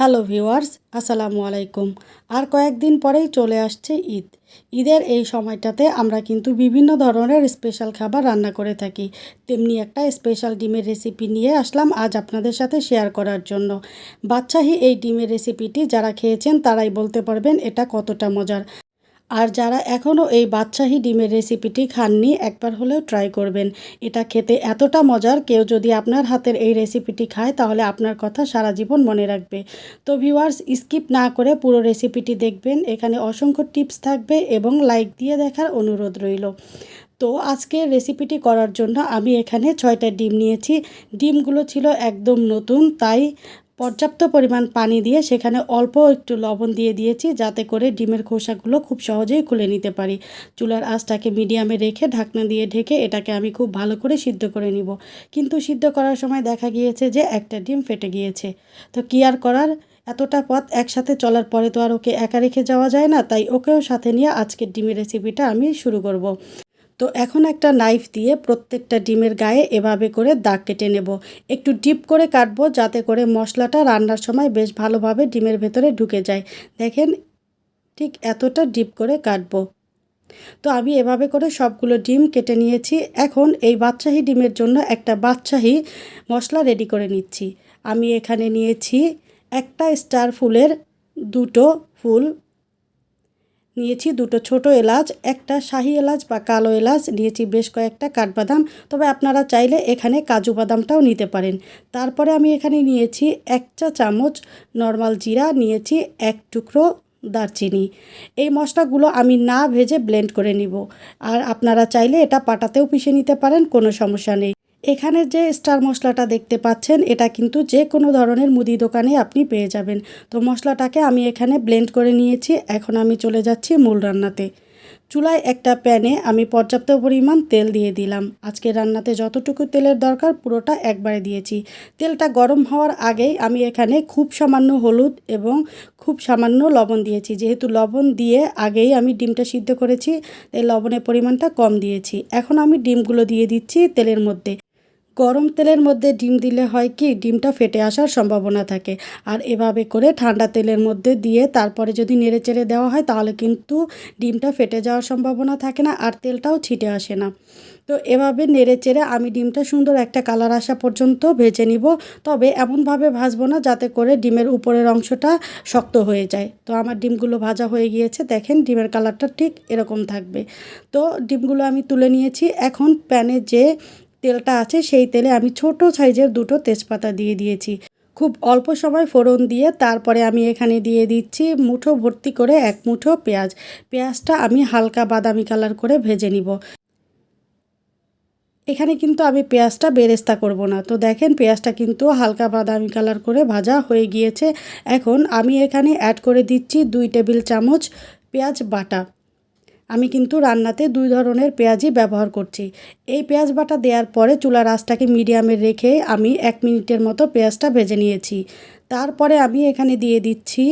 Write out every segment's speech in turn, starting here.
Hello viewers আসসালামু আলাইকুম। আর কয়েকদিন পরেই চলে আসছে ঈদ। ঈদের এই সময়টাতে আমরা কিন্তু বিভিন্ন ধরনের স্পেশাল খাবার রান্না করে থাকি। তেমনি একটা স্পেশাল ডিমের রেসিপি নিয়ে আসলাম আজ আপনাদের সাথে শেয়ার করার জন্য। বাচ্চাহী এই ডিমের রেসিপিটি যারা খেয়েছেন তারাই বলতে পারবেন এটা কতটা মজার। আর যারা এখনও এই বাদশাহী ডিমের রেসিপিটি খাননি, একবার হলেও ট্রাই করবেন। এটা খেতে এতটা মজার, কেউ যদি আপনার হাতের এই রেসিপিটি খায়, তাহলে আপনার কথা সারা জীবন মনে রাখবে। তো ভিউয়ার্স, স্কিপ না করে পুরো রেসিপিটি দেখবেন। এখানে অসংখ্য টিপস থাকবে এবং লাইক দিয়ে দেখার অনুরোধ রইল। তো আজকের রেসিপিটি করার জন্য আমি এখানে ছয়টা ডিম নিয়েছি। ডিমগুলো ছিল একদম নতুন, তাই পর্যাপ্ত পরিমাণ পানি দিয়ে সেখানে অল্প একটু লবণ দিয়ে দিয়েছি, যাতে করে ডিমের খোসাগুলো খুব সহজেই খুলে নিতে পারি। চুলার আঁচটাকে মিডিয়ামে রেখে ঢাকনা দিয়ে ঢেকে এটাকে আমি খুব ভালো করে সিদ্ধ করে নিব। কিন্তু সিদ্ধ করার সময় দেখা গিয়েছে যে একটা ডিম ফেটে গিয়েছে। তো কি আর করার? এতটা পথ একসাথে চলার পরে তো আর ওকে একা রেখে যাওয়া যায় না, তাই ওকেও সাথে নিয়ে আজকের ডিমের রেসিপিটা আমি শুরু করব। তো এখন একটা নাইফ দিয়ে প্রত্যেকটা ডিমের গায়ে এভাবে করে দাগ কেটে নেব। একটু ডিপ করে কাটবো যাতে করে মশলাটা রান্নার সময় বেশ ভালোভাবে ডিমের ভেতরে ঢুকে যায়। দেখেন, ঠিক এতটা ডিপ করে কাটবো। তো আমি এভাবে করে সবগুলো ডিম কেটে নিয়েছি। এখন এই বাদশাহী ডিমের জন্য একটা বাদশাহী মশলা রেডি করে নিচ্ছি। আমি এখানে নিয়েছি একটা স্টার ফুলের দুটো ফুল। নিয়েছি দুটো ছোট এলাচ, একটা শাহি এলাচ বা কালো এলাচ, নিয়েছি বেশ কয়েকটা কাঠবাদাম। তবে আপনারা চাইলে এখানে কাজু বাদামটাও নিতে পারেন। তারপরে আমি এখানে নিয়েছি এক চা চামচ নর্মাল জিরা, নিয়েছি এক টুকরো দারচিনি। এই মশলাগুলো আমি না ভেজে ব্লেন্ড করে নিব। আর আপনারা চাইলে এটা পাটাতেও পিষে নিতে পারেন, কোনো সমস্যা নেই। এখানে যে স্টার মশলাটা দেখতে পাচ্ছেন, এটা কিন্তু যে কোনো ধরনের মুদি দোকানে আপনি পেয়ে যাবেন। তো মশলাটাকে আমি এখানে ব্লেন্ড করে নিয়েছি, এখন আমি চলে যাচ্ছি মূল রান্নাতে। চুলায় একটা প্যানে আমি পর্যাপ্ত পরিমাণ তেল দিয়ে দিলাম। আজকে রান্নাতে যতটুকু তেলের দরকার পুরোটা একবারে দিয়েছি। তেলটা গরম হওয়ার আগেই আমি এখানে খুব সামান্য হলুদ এবং খুব সামান্য লবণ দিয়েছি। যেহেতু লবণ দিয়ে আগেই আমি ডিমটা সিদ্ধ করেছি, তাই লবণের পরিমাণটা কম দিয়েছি। এখন আমি ডিমগুলো দিয়ে দিচ্ছি তেলের মধ্যে। গরম তেলের মধ্যে ডিম দিলে হয় কি, ডিমটা ফেটে আসার সম্ভাবনা থাকে। আর এভাবে করে ঠান্ডা তেলের মধ্যে দিয়ে তারপরে যদি নেড়ে চেড়ে দেওয়া হয়, তাহলে কিন্তু ডিমটা ফেটে যাওয়ার সম্ভাবনা থাকে না আর তেলটাও ছিটে আসে না। তো এভাবে নেড়ে চেড়ে আমি ডিমটা সুন্দর একটা কালার আসা পর্যন্ত ভেজে নিব। তবে এমনভাবে ভাজবো না যাতে করে ডিমের উপরের অংশটা শক্ত হয়ে যায়। তো আমার ডিমগুলো ভাজা হয়ে গিয়েছে, দেখেন ডিমের কালারটা ঠিক এরকম থাকবে। তো ডিমগুলো আমি তুলে নিয়েছি। এখন প্যানে যে তেলটা আছে, সেই তেলে আমি ছোট সাইজের দুটো তেজপাতা দিয়ে দিয়েছি। খুব অল্প সময় ফোড়ন দিয়ে তারপরে আমি এখানে দিয়ে দিচ্ছি মুঠো ভর্তি করে এক মুঠো পেঁয়াজ। পেঁয়াজটা আমি হালকা বাদামি কালার করে ভেজে নিব। এখানে কিন্তু আমি পেঁয়াজটা বেরেস্তা করব না। তো দেখেন পেঁয়াজটা কিন্তু হালকা বাদামি কালার করে ভাজা হয়ে গিয়েছে। এখন আমি এখানে অ্যাড করে দিচ্ছি দুই টেবিল চামচ পেঁয়াজ বাটা। আমি কিন্তু রান্নাতে দুই ধরনের পেঁয়াজই ব্যবহার করছি। এই পেঁয়াজ বাটা দেওয়ার পরে চুলার আঁচটাকে মিডিয়ামে রেখে আমি এক মিনিটের মতো পেঁয়াজটা ভেজে নিয়েছি। তারপরে আমি এখানে দিয়ে দিচ্ছি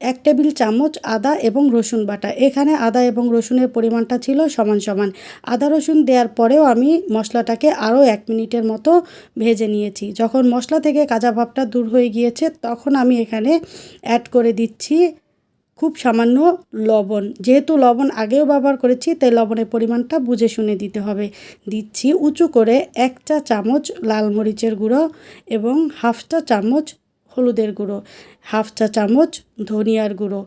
এক টেবিল চামচ আদা এবং রসুন বাটা। এখানে আদা এবং রসুনের পরিমাণটা ছিল সমান সমান। আদা রসুন দেওয়ার পরেও আমি মশলাটাকে আরও এক মিনিটের মতো ভেজে নিয়েছি। যখন মশলা থেকে কাঁচা ভাবটা দূর হয়ে গিয়েছে, তখন আমি এখানে অ্যাড করে দিচ্ছি খুব সামান্য লবণ। যেহেতু লবণ আগেও ব্যবহার করেছি, তাই লবণের পরিমাণটা বুঝে শুনে দিতে হবে। দিচ্ছি উঁচু করে এক চা চামচ লাল মরিচের গুঁড়ো এবং হাফ চা চামচ হলুদের গুঁড়ো, হাফ চা চামচ ধনিয়ার গুঁড়ো।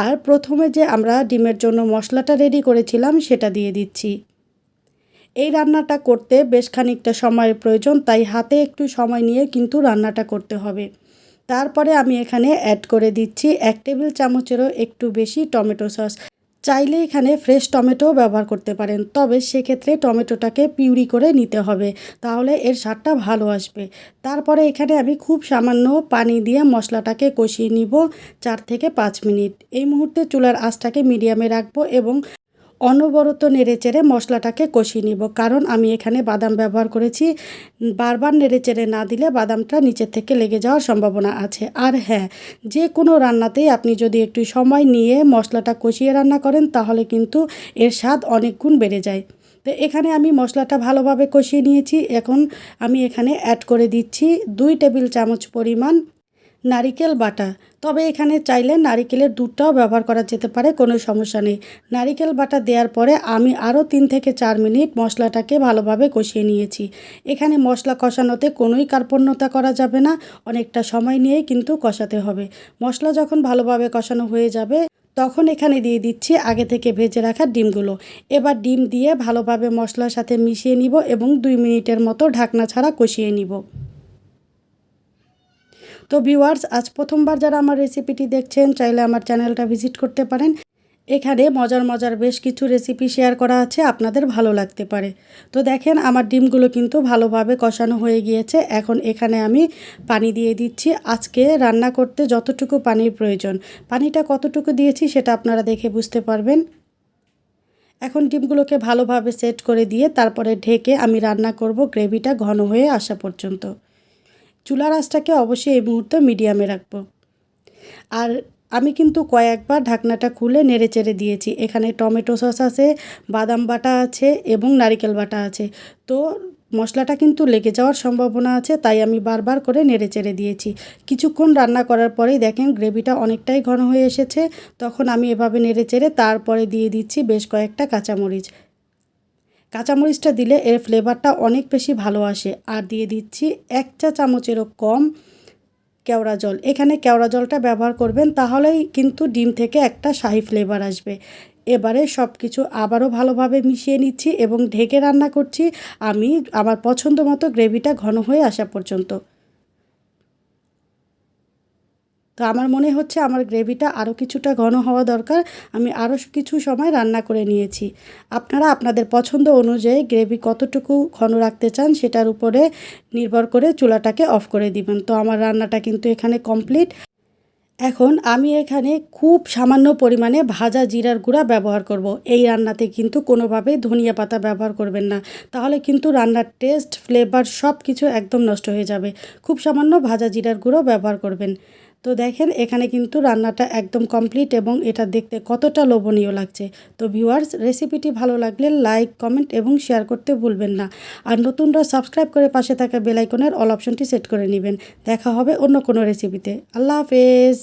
আর প্রথমে যে আমরা ডিমের জন্য মশলাটা রেডি করেছিলাম, সেটা দিয়ে দিচ্ছি। এই রান্নাটা করতে বেশ খানিকটা সময়ের প্রয়োজন, তাই হাতে একটু সময় নিয়ে কিন্তু রান্নাটা করতে হবে। তারপরে আমি এখানে অ্যাড করে দিচ্ছি এক টেবিল চামচেরও একটু বেশি টমেটো সস। চাইলে এখানে ফ্রেশ টমেটো ব্যবহার করতে পারেন, তবে সেক্ষেত্রে টমেটোটাকে পিউরি করে নিতে হবে, তাহলে এর স্বাদটা ভালো আসবে। তারপরে এখানে আমি খুব সামান্য পানি দিয়ে মশলাটাকে কষিয়ে নিব চার থেকে পাঁচ মিনিট। এই মুহূর্তে চুলার আঁচটাকে মিডিয়ামে রাখব এবং অনবরত নেড়েচেড়ে মশলাটাকে কষিয়ে নিব। কারণ আমি এখানে বাদাম ব্যবহার করেছি। বারবার নেড়েচেড়ে না দিলে বাদামটা নিচের থেকে লেগে যাওয়ার সম্ভাবনা আছে। আর হ্যাঁ যে কোনো রান্নাতেই আপনি যদি একটু সময় নিয়ে মশলাটা কষিয়ে রান্না করেন, তাহলে কিন্তু এর স্বাদ অনেক গুণ বেড়ে যায়। তো এখানে আমি মশলাটা ভালোভাবে কষিয়ে নিয়েছি। এখন আমি এখানে অ্যাড করে দিচ্ছি দুই টেবিল চামচ পরিমাণ নারিকেল বাটা। তবে এখানে চাইলে নারিকেলের দুধটাও ব্যবহার করা যেতে পারে, কোনো সমস্যা নেই। নারিকেল বাটা দেওয়ার পরে আমি আরও তিন থেকে চার মিনিট মশলাটাকে ভালোভাবে কষিয়ে নিয়েছি। এখানে মশলা কষানোতে কোনোই কার্পণ্যতা করা যাবে না, অনেকটা সময় নিয়েই কিন্তু কষাতে হবে। মশলা যখন ভালোভাবে কষানো হয়ে যাবে, তখন এখানে দিয়ে দিচ্ছি আগে থেকে ভেজে রাখা ডিমগুলো। এবার ডিম দিয়ে ভালোভাবে মশলার সাথে মিশিয়ে নিব এবং দুই মিনিটের মতো ঢাকনা ছাড়া কষিয়ে নিব। তো ভিউয়ার্স আজ প্রথমবার যারা আমার রেসিপিটি দেখছেন, চাইলে আমার চ্যানেলটা ভিজিট করতে পারেন। এখানে মজার মজার বেশ কিছু রেসিপি শেয়ার করা আছে, আপনাদের ভালো লাগতে পারে। তো দেখেন, আমার ডিমগুলো কিন্তু ভালোভাবে কষানো হয়ে গিয়েছে। এখন এখানে আমি পানি দিয়ে দিচ্ছি। আজকে রান্না করতে যতটুকু পানির প্রয়োজন। পানিটা কতটুকু দিয়েছি সেটা আপনারা দেখে বুঝতে পারবেন। এখন ডিমগুলোকে ভালোভাবে সেট করে দিয়ে তারপরে ঢেকে আমি রান্না করব। গ্রেভিটা ঘন হয়ে আসা পর্যন্ত। চুলার আঁচটাকে অবশ্যই এই মুহূর্তে মিডিয়ামে রাখব। আর আমি কিন্তু কয়েকবার ঢাকনাটা খুলে নেড়ে চেড়ে দিয়েছি। এখানে টমেটো সস আছে, বাদাম বাটা আছে এবং নারিকেল বাটা আছে। তো মশলাটা কিন্তু লেগে যাওয়ার সম্ভাবনা আছে, তাই আমি বারবার করে নেড়ে চেড়ে দিয়েছি। কিছুক্ষণ রান্না করার পরেই দেখেন গ্রেভিটা অনেকটাই ঘন হয়ে এসেছে। তখন আমি এভাবে নেড়ে চেড়ে তারপরে দিয়ে দিচ্ছি বেশ কয়েকটা কাঁচামরিচ। কাঁচামরিচটা দিলে এর ফ্লেভারটা অনেক বেশি ভালো আসে। আর দিয়ে দিচ্ছি এক চা চামচেরও কম কেওড়া জল। এখানে কেওড়া জলটা ব্যবহার করবেন, তাহলেই কিন্তু ডিম থেকে একটা শাহি ফ্লেভার আসবে। এবারে সব কিছু আবারও ভালোভাবে মিশিয়ে নিচ্ছি এবং ঢেকে রান্না করছি। আমি আমার পছন্দ মতো গ্রেভিটা ঘন হয়ে আসা পর্যন্ত। তো আমার মনে হচ্ছে আমার গ্রেভিটা আরও কিছুটা ঘন হওয়া দরকার। আমি আরও কিছু সময় রান্না করে নিয়েছি। আপনারা আপনাদের পছন্দ অনুযায়ী গ্রেভি কতটুকু ঘন রাখতে চান সেটার উপরে নির্ভর করে চুলাটাকে অফ করে দিবেন। তো আমার রান্নাটা কিন্তু এখানে কমপ্লিট। এখন আমি এখানে খুব সামান্য পরিমাণে ভাজা জিরার গুঁড়া ব্যবহার করব। এই রান্নাতে কিন্তু কোনোভাবেই ধনিয়া পাতা ব্যবহার করবেন না। তাহলে কিন্তু রান্নার টেস্ট, ফ্লেভার সব কিছু একদম নষ্ট হয়ে যাবে। খুব সামান্য ভাজা জিরার গুঁড়ো ব্যবহার করবেন। তো দেখেন, এখানে কিন্তু রান্নাটা একদম কমপ্লিট এবং এটা দেখতে কতটা লোভনীয় লাগছে। তো ভিউয়ার্স রেসিপিটি ভালো লাগলে লাইক কমেন্ট এবং শেয়ার করতে ভুলবেন না। আর নতুনরা সাবস্ক্রাইব করে পাশে থাকা বেলাইকনের অল অপশনটি সেট করে নেবেন। দেখা হবে অন্য কোনো রেসিপিতে আল্লাহ হাফেজ!